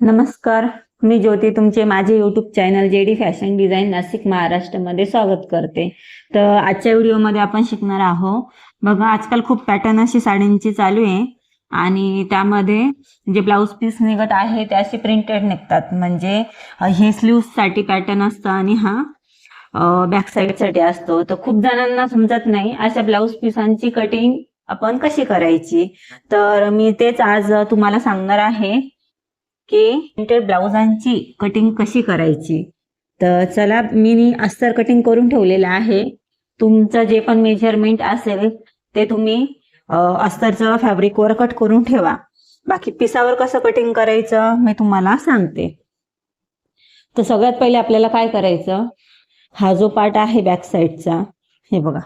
नमस्कार मी ज्योती तुमचे माझे YouTube channel J D fashion design Nashik महाराष्ट्रामध्ये स्वागत करते. तर आजच्या व्हिडिओमध्ये आपण शिकणार आहोत. बघा आजकाल खूप पॅटर्न अशी साडींची चालू आहे आणि त्यामध्ये जे ब्लाऊज पीस निघत आहे ते असे प्रिंटेड निघतात. म्हणजे हे हे साठी पॅटर्न असतं आणि हा बॅकसाठी असतो. तर खूप जणांना समजत नाही अशा ब्लाऊज पिसांची कटिंग आपण कशी करायची? तर मी तेच आज तुम्हाला सांगणार आहे. की प्रिंटेड ब्लाउजांची कटिंग कशी करायची? तर चला मी अस्तर कटिंग करून ठेवलेलं आहे. तुमचं जे पण मेजरमेंट असेल ते तुम्ही अस्तरचं फॅब्रिकवर कट करून ठेवा. बाकी पिसावर कसं कटिंग करायचं मी तुम्हाला सांगते. तर सगळ्यात पहिले आपल्याला काय करायचं? हा जो पार्ट आहे बॅक साईडचा हे बघा.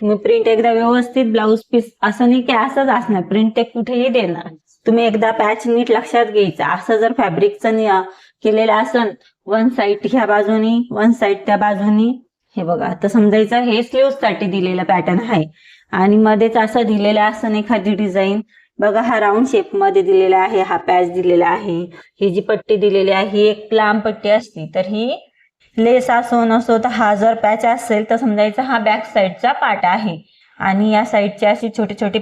तुम्ही प्रिंट एकदा व्यवस्थित ब्लाऊज पीस असं नाही की असंच असणार प्रिंट ते कुठेही देणार. तुम्ही एकदा पॅच नीट लक्षात घ्यायचा. असं जर फॅब्रिकचं केलेलं असन वन साईड ह्या बाजूनी वन साईड त्या बाजूनी हे बघा तर समजायचं हे स्लीव्हसाठी दिलेलं पॅटर्न आहे. आणि मध्येच असं दिलेलं असन एखादी डिझाईन बघा हा राऊंड शेपमध्ये दिलेला आहे हा पॅच दिलेला आहे ही जी पट्टी दिलेली आहे ही एक लांब पट्टी असती तर ही लेस असो नसो तर हा जर पॅच असेल तर समजायचं हा बॅक साईडचा पार्ट आहे. आणि या साईडचे अशी छोटे छोटे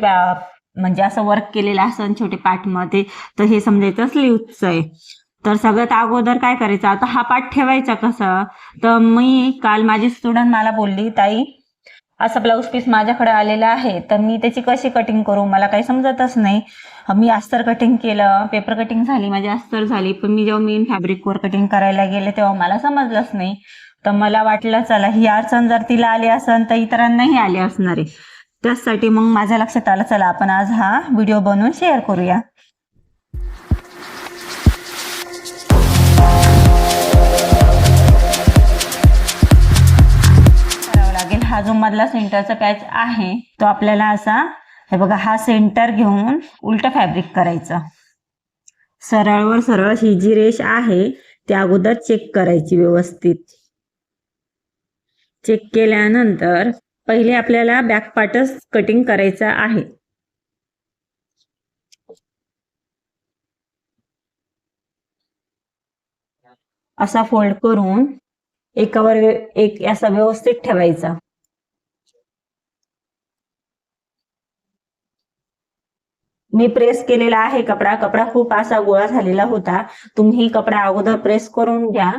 म्हणजे असं वर्क केलेलं असं छोटे पाठमध्ये तर हे समजायचं स्लीव्हचं आहे. तर सगळ्यात अगोदर काय करायचं? आता हा पाठ ठेवायचा कसा? तर मी काल माझी स्टुडंट मला बोलली ताई असा ब्लाऊज पीस माझ्याकडे आलेला आहे तर मी त्याची कशी कटिंग करू? मला काही समजतच नाही. मी अस्तर कटिंग केलं पेपर कटिंग झाली माझी अस्तर झाली पण मी जेव्हा मेन फॅब्रिकवर कटिंग करायला गेले तेव्हा मला समजलंच नाही. तर मला वाटलं चला ही अडचण जर तिला आली असेल तर इतरांनाही आली असणार आहे. त्याचसाठी मग माझ्या लक्षात आलं चला आपण आज हा व्हिडिओ बनवून शेअर करूया. करावं लागेल. हा जो मधला सेंटरचा पॅच आहे तो आपल्याला असा हे बघा हा सेंटर घेऊन उलट फॅब्रिक करायचं. सरळवर सरळ ही जी रेष आहे ती अगोदर चेक करायची व्यवस्थित. चेक केल्यानंतर पहिले आपल्याला बॅक पार्टच कटिंग करायचा आहे. असा फोल्ड करून एकावर एक असा व्यवस्थित ठेवायचा. मी प्रेस केलेला आहे कपडा कपडा खूप असा गोळा झालेला होता. तुम्ही कपडा अगोदर प्रेस करून घ्या.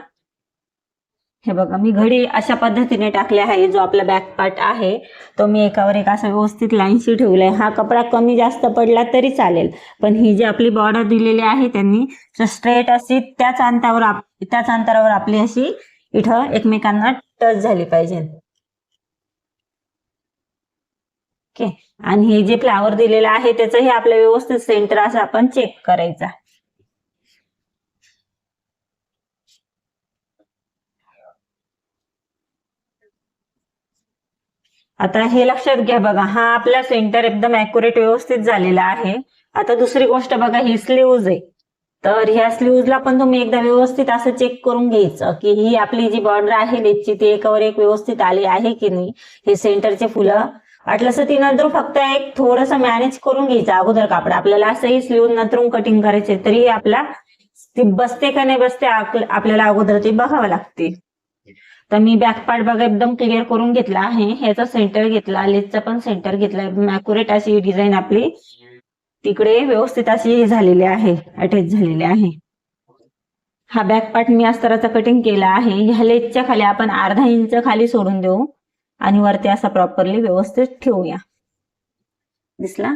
हे बघा मी घडी अशा पद्धतीने टाकले आहे जो आपला बॅक पार्ट आहे. तो मी एकावर एक असा व्यवस्थित लाईनशी ठेवलाय. हा कपडा कमी जास्त पडला तरी चालेल. पण ही जी आपली बॉर्डर दिलेली आहे त्यांनी स्ट्रेट अशी त्याच अंतरावर आप- त्याच अंतरावर आपली अशी इथं एकमेकांना टच झाली पाहिजे. ओके आणि हे जे फ्लावर दिलेलं आहे त्याचंही आपलं व्यवस्थित सेंटर असं आपण चेक करायचा. आता हे लक्षात घ्या बघा हा आपला सेंटर एकदम अॅक्युरेट व्यवस्थित झालेला आहे. आता दुसरी गोष्ट बघा ही स्लीव्ज आहे. तर ह्या स्लीव्जला पण तुम्ही एकदा व्यवस्थित असं चेक करून घ्यायचं की ही आपली जी बॉर्डर आहे लेसची ती एकावर एक व्यवस्थित आली आहे की नाही हे सेंटरचे फुलं. वाटलं असं ती नंतर फक्त एक थोडस मॅनेज करून घ्यायचं अगोदर कापड. आपल्याला असंही स्लीव्ह नंतरून कटिंग करायचे तरी आपला ती बसते का नाही बसते आपल्याला अगोदर ते बघावं लागते. तर मी बॅक पार्ट बघा एकदम क्लिअर करून घेतला आहे. ह्याचा सेंटर घेतला लेसचा पण सेंटर घेतला मॅक्युरेट अशी डिझाईन आपली. तिकडे व्यवस्थित अशी झालेली आहे अटॅच झालेली आहे. हा बॅक पार्ट मी अस्तराचा कटिंग केला आहे. ह्या लेसच्या खाली आपण अर्धा इंच खाली सोडून देऊ. आणि वरती असा प्रॉपरली व्यवस्थित ठेवूया. दिसला?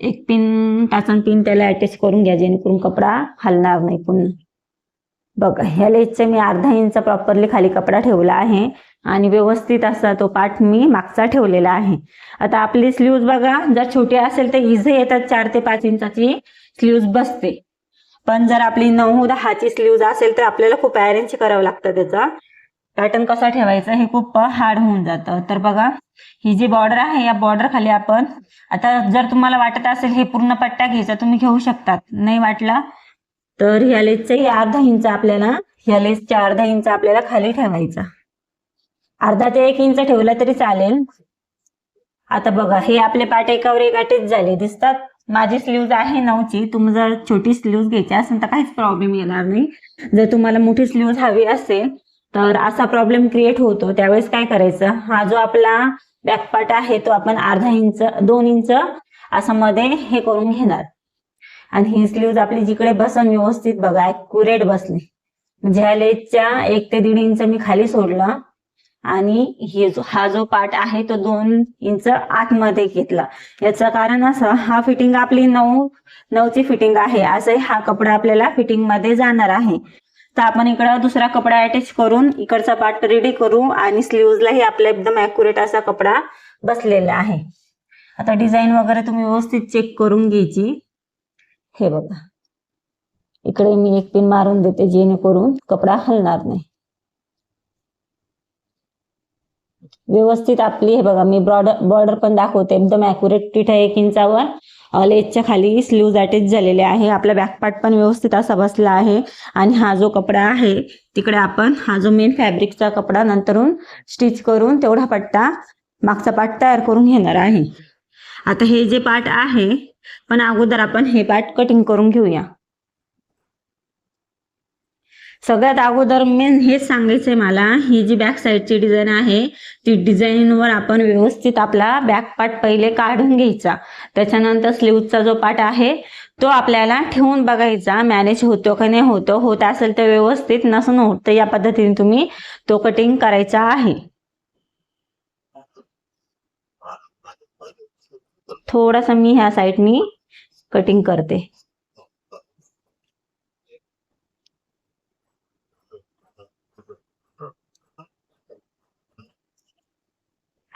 एक पिन टाचन पिन त्याला अटॅच करून घ्या जेणेकरून कपडा हलणार नाही पुन्हा बघा ह्या लेसचे मी अर्धा इंच प्रॉपरली खाली कपडा ठेवला आहे आणि व्यवस्थित असा तो पाठ मी मागचा ठेवलेला आहे. आता आपली स्लीव्ज बघा जर छोटी असेल तर इझी येतात चार ते पाच इंचाची स्लीव्ज बसते. पण जर आपली नऊ दहाची स्लीव्ज असेल तर आपल्याला खूप अरेंज करावं लागतं त्याचा. पॅटर्न कसा ठेवायचा हे खूप हार्ड होऊन जातं. तर बघा ही जी बॉर्डर आहे या बॉर्डर खाली आपण आता जर तुम्हाला वाटत असेल हे पूर्ण पट्टा घ्यायचा तुम्ही घेऊ शकतात. नाही वाटला तर ह्या लेसचाही अर्धा इंच आपल्याला ह्या लेसच्या अर्धा इंच आपल्याला खाली ठेवायचा. अर्धा ते एक इंच ठेवला तरी चालेल. आता बघा हे आपले पाट एकावर एक झाले दिसतात? माझी स्लीव्ज आहे नऊची तुम्ही जर छोटी स्लीव्ज घ्यायची असेल तर काहीच प्रॉब्लेम येणार नाही. जर तुम्हाला मोठी स्लीव्ज हवी असेल तर असा प्रॉब्लेम क्रिएट होतो. त्यावेळेस काय करायचं? हा जो आपला बॅक पार्ट आहे तो आपण अर्धा इंच दोन इंच असं मध्ये हे करून घेणार. आणि ही स्लीव्ज आपली जिकडे बसन व्यवस्थित बघा ॲक्युरेट बसली. म्हणजे ह्या एक ते दीड इंच मी खाली सोडलं आणि हे जो हा जो पार्ट आहे तो दोन इंच आतमध्ये घेतला. याचं कारण असं हा फिटिंग आपली नऊ नऊची फिटिंग आहे. असं हा कपडा आपल्याला फिटिंगमध्ये जाणार आहे. तर आपण इकडं दुसरा कपडा अटॅच करून इकडचा पार्ट रेडी करू आणि स्लीव्जलाही आपला एकदम अॅक्युरेट असा कपडा बसलेला आहे. आता डिझाईन वगैरे तुम्ही व्यवस्थित चेक करून घ्यायची. हे बघा. इकडे मी एक पिन मारून देते जेणेकरून कपडा हलणार नाही. व्यवस्थित आपली हे बघा मी बॉर्डर बॉर्डर पण दाखवते एकदम अॅक्युरेट तिथं एक इंचावर. लेजच्या खाली स्लीव्ज अटॅच झालेले आहे. आपला बॅकपार्ट पण व्यवस्थित असा बसला आहे. आणि हा जो कपडा आहे तिकडे आपण हा जो मेन फॅब्रिकचा कपडा नंतरून स्टिच करून तेवढा पट्टा मागचा पार्ट तयार करून घेणार आहे. आता हे जे पार्ट आहे पण अगोदर आपण हे पार्ट कटिंग करून घेऊया. सगळ्यात अगोदर मेन हेच सांगायचंय मला ही जी बॅक साईडची डिझाईन आहे ती डिझाईनवर आपण व्यवस्थित आपला बॅक पार्ट पहिले काढून घ्यायचा. त्याच्यानंतर स्लीवचा जो पार्ट आहे तो आपल्याला ठेवून बघायचा मॅनेज होतो का नाही होतो होत असेल तर व्यवस्थित नसून होत तर या पद्धतीने तुम्ही तो कटिंग करायचा आहे. थोडासा मी ह्या साईडनी कटिंग करते.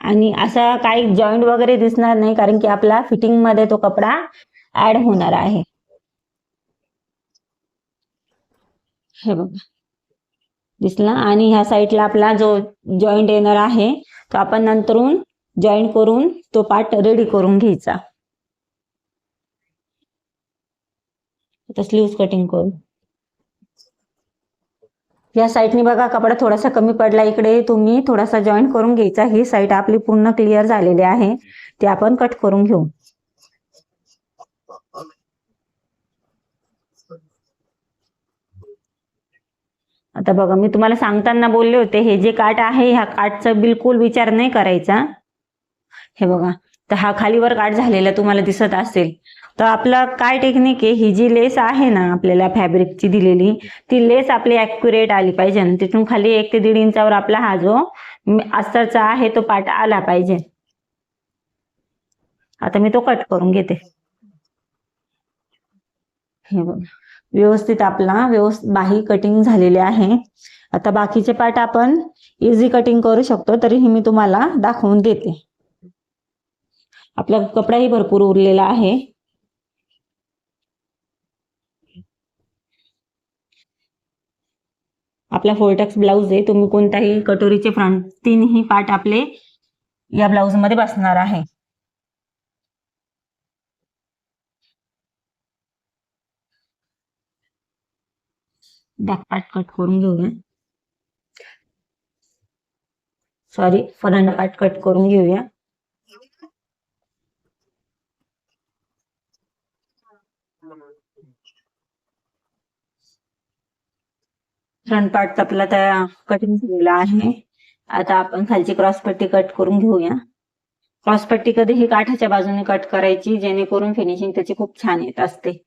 आणि असा काही जॉईंट वगैरे दिसणार नाही कारण की आपला फिटिंगमध्ये तो कपडा ऍड होणार आहे. हे बघा. दिसला? आणि ह्या साईडला आपला जो जॉईंट येणार आहे तो आपण नंतरून जॉईंट करून तो पार्ट रेडी करून घ्यायचा. आता कटिंग करू. या साईटने बघा कपडा थोडासा कमी पडला इकडे. तुम्ही थोडासा जॉईंट करून घ्यायचा. ही साईड आपली पूर्ण क्लिअर झालेली आहे. ते आपण कट करून घेऊ. आता बघा मी तुम्हाला सांगताना बोलले होते हे जे काट आहे ह्या काटचा बिलकुल विचार नाही करायचा. हे बघा तर हा खालीवर काट झालेला तुम्हाला दिसत असेल. तर आपलं काय टेक्निक आहे ही जी लेस आहे ना आपल्याला फॅब्रिकची दिलेली ती लेस आपली ॲक्युरेट आली पाहिजे आणि तिथून खाली एक ते दीड इंचावर आपला हा जो अस्तरचा आहे तो पाट आला पाहिजे. आता मी तो कट करून घेते. हे बघा व्यवस्थित आपला व्यवस्थित बाही कटिंग झालेली आहे. आता बाकीचे पार्ट आपण इझी कटिंग करू शकतो तरीही मी तुम्हाला दाखवून देते. आपला कपडाही भरपूर उरलेला आहे. आपला फोरटॅक्स ब्लाऊज आहे तुम्ही कोणताही कटोरीचे फ्रंट तीनही पार्ट आपले या ब्लाऊजमध्ये बसणार आहे. बॅक पार्ट कट करून घेऊया. सॉरी फ्रंट पार्ट कट करून घेऊया. फ्रंट पार्ट आपला त्या कटिंग झालेला आहे. आता आपण खालची क्रॉस पट्टी कट करून घेऊया. क्रॉस पट्टी कधीही काठाच्या बाजूने कट करायची जेणेकरून फिनिशिंग त्याची खूप छान येत असते.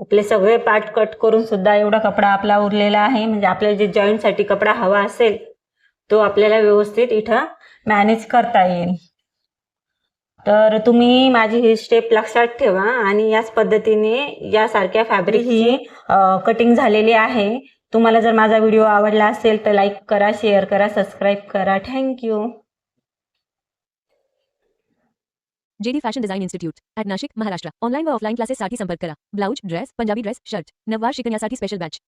आपले सगळे पार्ट कट करून सुद्धा एवढा कपडा आपला उरलेला आहे. म्हणजे आपल्याला जे जॉईंटसाठी कपडा हवा असेल तो आपल्याला व्यवस्थित इथं मॅनेज करता येईल. तर तुम्ही माझी ही स्टेप लक्षात ठेवा आणि याच पद्धतीने यासारख्या फॅब्रिक ही कटिंग झालेली आहे. तुम्हाला जर माझा व्हिडिओ आवडला असेल तर लाईक करा शेअर करा सबस्क्राईब करा. Thank you JD fashion design institute at Nashik Maharashtra online व ऑफलाईन क्लासेससाठी संपर्क करा blouse dress Punjabi dress shirt नववार शिकण्यासाठी स्पेशल बॅच